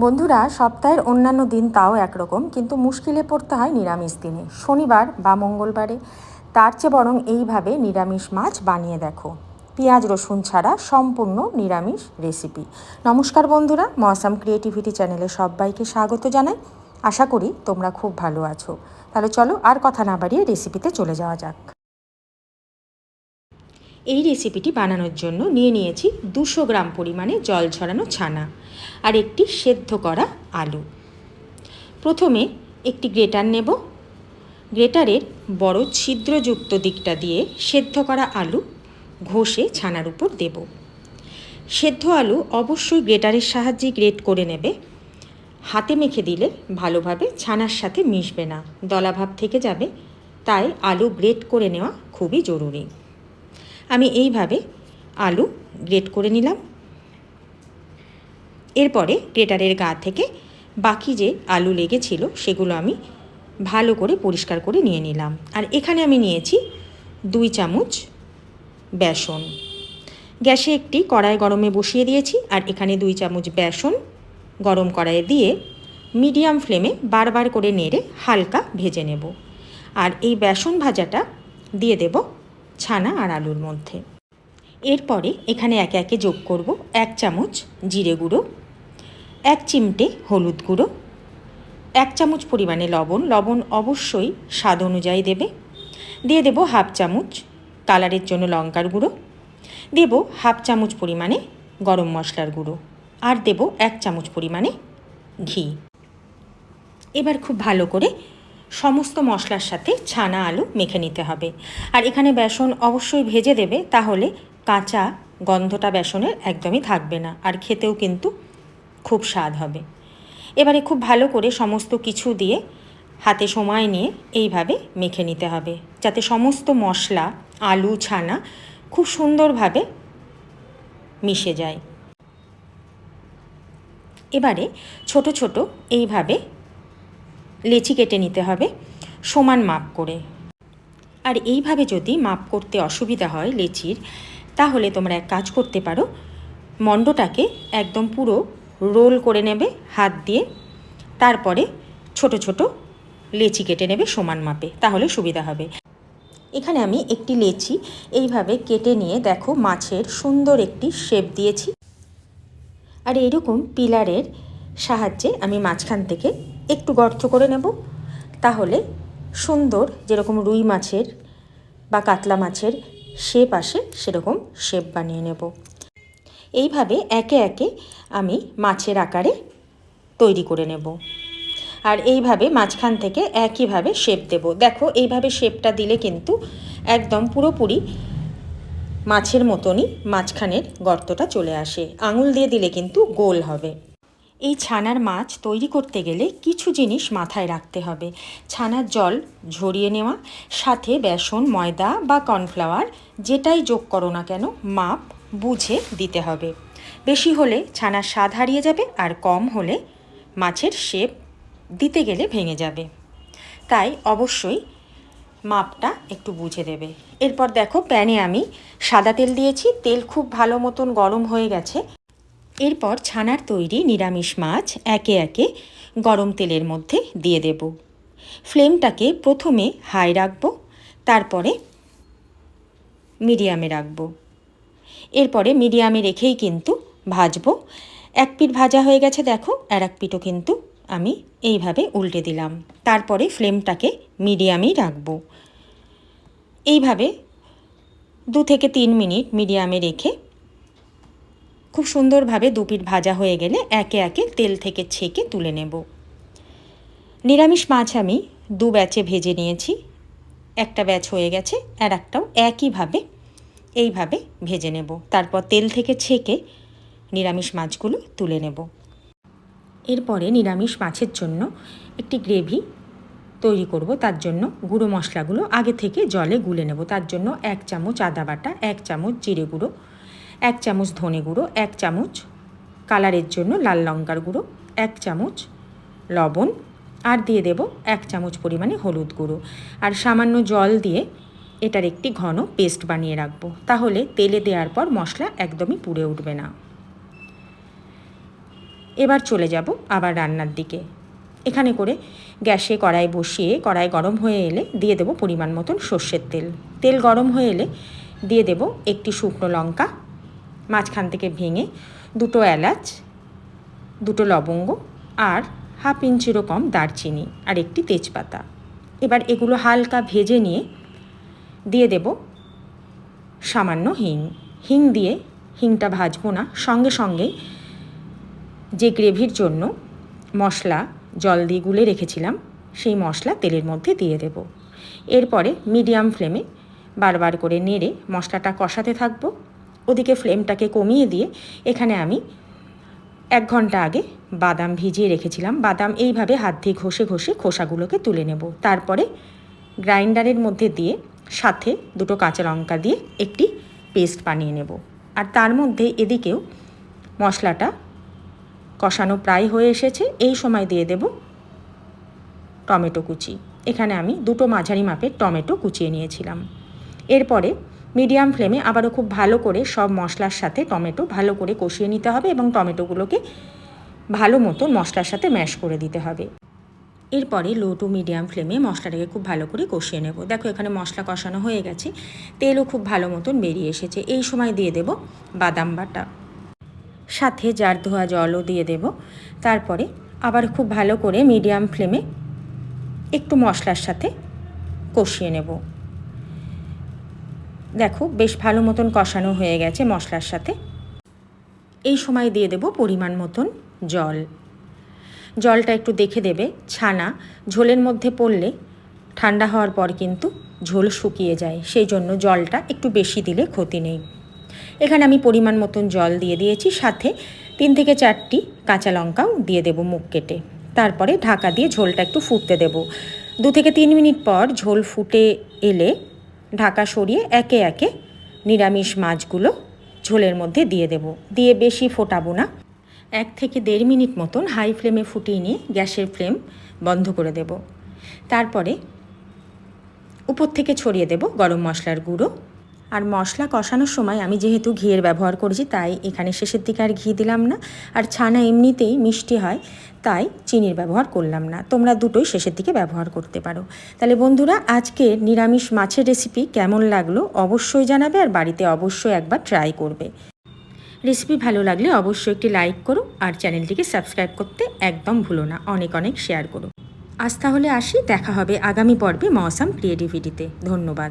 বন্ধুরা, সপ্তাহের অন্যান্য দিন তাও একরকম, কিন্তু মুশকিলে পড়তে হয় নিরামিষ দিনে। শনিবার বা মঙ্গলবারে। তার চেয়ে বরং এইভাবে নিরামিষ মাছ বানিয়ে দেখো। পেঁয়াজ, রসুন ছাড়া সম্পূর্ণ নিরামিষ রেসিপি। নমস্কার বন্ধুরা মৌসাম ক্রিয়েটিভিটি চ্যানেলে সবাইকে স্বাগত জানাই। আশা করি তোমরা খুব ভালো আছো। তাহলে চলো আর কথা না বাড়িয়ে রেসিপিতে চলে যাওয়া যাক। এই রেসিপিটি বানানোর জন্য নিয়ে নিয়েছি দুশো গ্রাম পরিমাণে জল ছড়ানো ছানা। আর একটি সেদ্ধ করা আলু। প্রথমে একটি গ্রেটার নেব। গ্রেটারের বড় ছিদ্রযুক্ত দিকটা দিয়ে সেদ্ধ করা আলু ঘষে ছানার উপর দেব। সেদ্ধ আলু অবশ্যই গ্রেটারের সাহায্যে গ্রেট করে নেবে। হাতে মেখে দিলে ভালোভাবে ছানার সাথে মিশবে না, দলাভাব থেকে যাবে। তাই আলু গ্রেট করে নেওয়া খুবই জরুরি। আমি এইভাবে আলু গ্রেট করে নিলাম। এরপরে গ্রেটারের গা থেকে বাকি যে আলু লেগেছিল সেগুলো আমি ভালো করে পরিষ্কার করে নিয়ে নিলাম। আর এখানে আমি নিয়েছি দুই চামচ বেসন। গ্যাসে একটি কড়াই গরমে বসিয়ে দিয়েছি আর এখানে দুই চামচ বেসন গরম কড়াইয়ে দিয়ে মিডিয়াম ফ্লেমে বারবার করে নেড়ে হালকা ভেজে নেব। আর এই বেসন ভাজাটা দিয়ে দেব ছানা আর আলুর মধ্যে। এরপরে এখানে একে একে যোগ করব এক চামচ জিরে গুঁড়ো এক চিমটে হলুদ গুঁড়ো, এক চামচ পরিমাণে লবণ লবণ অবশ্যই স্বাদ অনুযায়ী দেবে। দিয়ে দেব হাফ চামচ কালারের জন্য লঙ্কার গুঁড়ো। দেব হাফ চামচ পরিমাণে গরম মশলার গুঁড়ো আর দেব এক চামচ পরিমাণে ঘি। এবার খুব ভালো করে সমস্ত মশলার সাথে ছানা আলু মেখে নিতে হবে। আর এখানে বেসন অবশ্যই ভেজে দেবে, তাহলে কাঁচা গন্ধটা বেসনের একদমই থাকবে না। আর খেতেও কিন্তু খুব স্বাদ হবে। এবারে খুব ভালো করে সমস্ত কিছু দিয়ে হাতে সময় নিয়ে এইভাবে মেখে নিতে হবে। যাতে সমস্ত মশলা, আলু, ছানা খুব সুন্দরভাবে মিশে যায়। এবারে ছোট ছোট এইভাবে লেচি কেটে নিতে হবে সমান মাপ করে। আর এইভাবে যদি মাপ করতে অসুবিধা হয় লেচির, তাহলে তোমরা এক কাজ করতে পারো। মণ্ডটাকে একদম পুরো রোল করে নেবে হাত দিয়ে। তারপরে ছোট ছোট লেচি কেটে নেবে সমান মাপে, তাহলে সুবিধা হবে। এখানে আমি একটি লেচি এইভাবে কেটে নিয়ে দেখো মাছের সুন্দর একটি শেপ দিয়েছি। আর এইরকম পিলারের সাহায্যে আমি মাঝখান থেকে একটু গর্ত করে নেব। তাহলে সুন্দর যেরকম রুই মাছের বা কাতলা মাছের শেপ আসে, সেরকম শেপ বানিয়ে নেব। এইভাবে একে একে আমি মাছের আকারে তৈরি করে নেব। আর এইভাবে মাঝখান থেকে একইভাবে শেপ দেব। দেখো, এইভাবে শেপটা দিলে কিন্তু একদম পুরোপুরি মাছের মতনই মাঝখানের গর্তটা চলে আসে। আঙুল দিয়ে দিলে কিন্তু গোল হবে। এই ছানার মাছ তৈরি করতে গেলে কিছু জিনিস মাথায় রাখতে হবে। ছানার জল ঝরিয়ে নেওয়া, সাথে বেসন, ময়দা বা কর্নফ্লাওয়ার, যেটাই যোগ করো না কেন, মাপ বুঝে দিতে হবে। বেশি হলে ছানার স্বাদ হারিয়ে যাবে আর কম হলে মাছের শেপ দিতে গেলে ভেঙে যাবে। তাই অবশ্যই মাপটা একটু বুঝে দেবে। এরপর দেখো প্যানে আমি সাদা তেল দিয়েছি। তেল খুব ভালো মতন গরম হয়ে গেছে। এরপর ছানার তৈরি নিরামিষ মাছ একে একে গরম তেলের মধ্যে দিয়ে দেব। ফ্লেমটাকে প্রথমে হাই রাখব, তারপরে মিডিয়ামে রাখব। এরপরে মিডিয়ামে রেখেই কিন্তু ভাজবো। এক পিঠ ভাজা হয়ে গেছে, দেখো, আর এক পিঠও কিন্তু আমি এইভাবে উল্টে দিলাম। তারপরে ফ্লেমটাকে মিডিয়ামেই রাখব। এইভাবে দু থেকে তিন মিনিট মিডিয়ামে রেখে খুব সুন্দরভাবে দু পিঠ ভাজা হয়ে গেলে একে একে তেল থেকে ছেঁকে তুলে নেব। নিরামিষ মাছ আমি দু ব্যাচে ভেজে নিয়েছি। একটা ব্যাচ হয়ে গেছে, আর একটাও একইভাবে এইভাবে ভেজে নেব। তারপর তেল থেকে ছেঁকে নিরামিষ মাছগুলো তুলে নেব। এরপরে নিরামিষ মাছের জন্য একটি গ্রেভি তৈরি করব। তার জন্য গুঁড়ো মশলাগুলো আগে থেকে জলে গুলে নেব। তার জন্য এক চামচ আদা বাটা, এক চামচ জিরে গুঁড়ো, এক চামচ ধনে গুঁড়ো, এক চামচ কালারের জন্য লাল লঙ্কার গুঁড়ো, এক চামচ লবণ, আর দিয়ে দেব এক চামচ পরিমাণে হলুদ গুঁড়ো। আর সামান্য জল দিয়ে এটার একটি ঘন পেস্ট বানিয়ে রাখব। তাহলে তেলে দেওয়ার পর মশলা একদমই পুড়ে উঠবে না। এবার চলে যাব আবার রান্নার দিকে। এখানে করে গ্যাসে কড়াই বসিয়ে কড়াই গরম হয়ে এলে দিয়ে দেবো পরিমাণ মতন সর্ষের তেল। তেল গরম হয়ে এলে দিয়ে দেব একটি শুকনো লঙ্কা, মাঝখান থেকে ভেঙে দুটো এলাচ, দুটো লবঙ্গ আর হাফ ইঞ্চিরও কম দারচিনি আর একটি তেজপাতা। এবার এগুলো হালকা ভেজে নিয়ে দিয়ে দেব। সামান্য হিং। হিং দিয়ে হিংটা ভাজবো না। সঙ্গে সঙ্গে যে গ্রেভির জন্য মশলা জল দিয়ে গুলে রেখেছিলাম, সেই মশলা তেলের মধ্যে দিয়ে দেব। এরপরে মিডিয়াম ফ্লেমে বারবার করে নেড়ে মশলাটা কষাতে থাকব। ওদিকে ফ্লেমটাকে কমিয়ে দিয়ে এখানে আমি এক ঘণ্টা আগে বাদাম ভিজিয়ে রেখেছিলাম। বাদাম এইভাবে হাত দিয়ে ঘষে ঘষে খোসাগুলোকে তুলে নেব। তারপরে গ্রাইন্ডারের মধ্যে দিয়ে সাথে দুটো কাঁচা লঙ্কা দিয়ে একটি পেস্ট বানিয়ে নেব। আর তার মধ্যে এদিকেও মশলাটা কষানো প্রায় হয়ে এসেছে। এই সময় দিয়ে দেব টমেটো কুচি। এখানে আমি দুটো মাঝারি মাপের টমেটো কুচিয়ে নিয়েছিলাম। এরপরে মিডিয়াম ফ্লেমে আবারও খুব ভালো করে সব মশলার সাথে টমেটো ভালো করে কষিয়ে নিতে হবে এবং টমেটোগুলোকে ভালো মতো মশলার সাথে ম্যাশ করে দিতে হবে। এরপরে লো টু মিডিয়াম ফ্লেমে মশলাটাকে খুব ভালো করে কষিয়ে নেব। দেখো এখানে মশলা কষানো হয়ে গেছে, তেলও খুব ভালো মতন বেরিয়ে এসেছে। এই সময় দিয়ে দেব বাদাম বাটা। সাথে জার ধোয়া জলও দিয়ে দেব। তারপরে আবার খুব ভালো করে মিডিয়াম ফ্লেমে একটু মশলার সাথে কষিয়ে নেব। দেখো বেশ ভালো মতন কষানো হয়ে গেছে মশলার সাথে। এই সময় দিয়ে দেব পরিমাণ মতন জল। জলটা একটু দেখে দেবে। ছানা ঝোলের মধ্যে পড়লে ঠান্ডা হওয়ার পর কিন্তু ঝোল শুকিয়ে যায়। সেই জন্য জলটা একটু বেশি দিলে ক্ষতি নেই। এখানে আমি পরিমাণ মতন জল দিয়ে দিয়েছি। সাথে তিন থেকে চারটি কাঁচা লঙ্কাও দিয়ে দেব মুখ কেটে। তারপরে ঢাকা দিয়ে ঝোলটা একটু ফুটতে দেব। দু থেকে তিন মিনিট পর ঝোল ফুটে এলে ঢাকা সরিয়ে একে একে নিরামিষ মাছগুলো ঝোলের মধ্যে দিয়ে দেব। দিয়ে বেশি ফোটাবো না। এক থেকে দেড় মিনিট মতন হাই ফ্লেমে ফুটিয়ে নিয়ে গ্যাসের ফ্লেম বন্ধ করে দেব। তারপরে উপর থেকে ছড়িয়ে দেব গরম মশলার গুঁড়ো। আর মশলা কষানোর সময় আমি যেহেতু ঘিয়ের ব্যবহার করেছি, তাই এখানে শেষের দিকে আর ঘি দিলাম না। আর ছানা এমনিতেই মিষ্টি হয়, তাই চিনির ব্যবহার করলাম না। তোমরা দুটোই শেষের দিকে ব্যবহার করতে পারো। তাহলে বন্ধুরা আজকে নিরামিষ মাছের রেসিপি কেমন লাগল অবশ্যই জানাবে আর বাড়িতে অবশ্যই একবার ট্রাই করবে। রেসিপি ভালো লাগলে অবশ্যই একটি লাইক করো আর চ্যানেলটিকে সাবস্ক্রাইব করতে একদম ভুলো না। অনেক অনেক শেয়ার করো। আজ তাহলে আসি, দেখা হবে আগামী পর্বে মৌসাম ক্রিয়েটিভিটিতে। ধন্যবাদ।